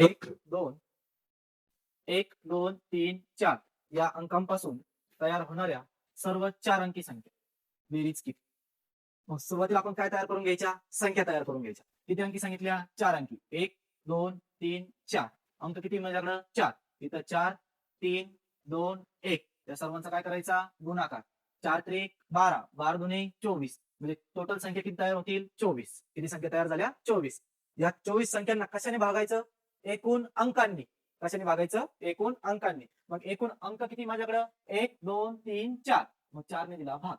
एक दोन. एक दोन तीन चार या अंकांपासून तयार होणाऱ्या सर्व चार अंकी संख्या. बेरीज किती मग सुरुवातीला आपण काय तयार करून घ्यायच्या? संख्या तयार करून घ्यायच्या. किती अंकी सांगितल्या? चार अंकी. एक दोन तीन चार. अंक किती माझ्याकडं? चार. इथं चार तीन दोन एक. या सर्वांचा काय करायचा? गुणाकार. चार त्रिक बारा. बारा दोन्ही चोवीस. म्हणजे टोटल संख्या किती तयार होतील? चोवीस. किती संख्या तयार झाल्या? चोवीस. या चोवीस संख्यांना कशाने भागायचं? एकूण अंकांनी. कशाने भागायचं एकूण अंकांनी. मग एकूण अंक किती माझ्याकडं? एक दोन तीन चार. मग चारने दिला भाग.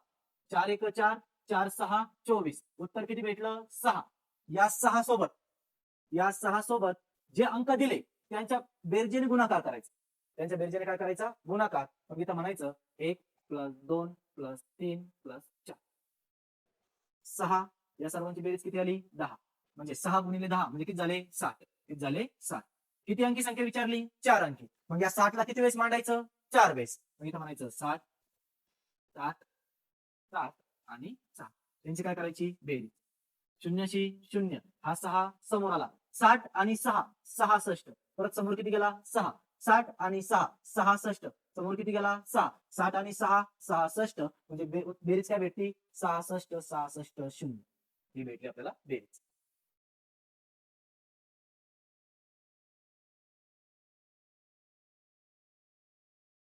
चार एक चार. चार सहा चोवीस. उत्तर किती भेटलं? सहा. या सहा सोबत या सहा सोबत जे अंक दिले त्यांच्या बेरजेने गुणाकार करायचा. त्यांच्या बेरजेने काय करायचा? गुणाकार. मग इथं म्हणायचं एक प्लस दोन प्लस तीन प्लस चार. सहा. या सर्वांची बेरीज किती आली? दहा. म्हणजे सहा गुणिले दहा. म्हणजे किती झाले? साठ. झाले सात. किती अंकी संख्या विचारली? चार अंकी. मग या साठला किती वेळेस मांडायचं? चार वेळेस. मग इथं म्हणायचं सात सात सात आणि सात. त्यांची काय करायची? बेरीज. शून्याशी शून्य. हा सहा समोर आला. साठ आणि सहा. सहासष्ट परत समोर किती गेला? सहा. साठ आणि सहा. सहासष्ट समोर किती गेला? सहा. साठ आणि सहा सहासष्ट म्हणजे बेरीज काय भेटली सहासष्ट सहासष्ट शून्य. ही भेटली आपल्याला बेरीज.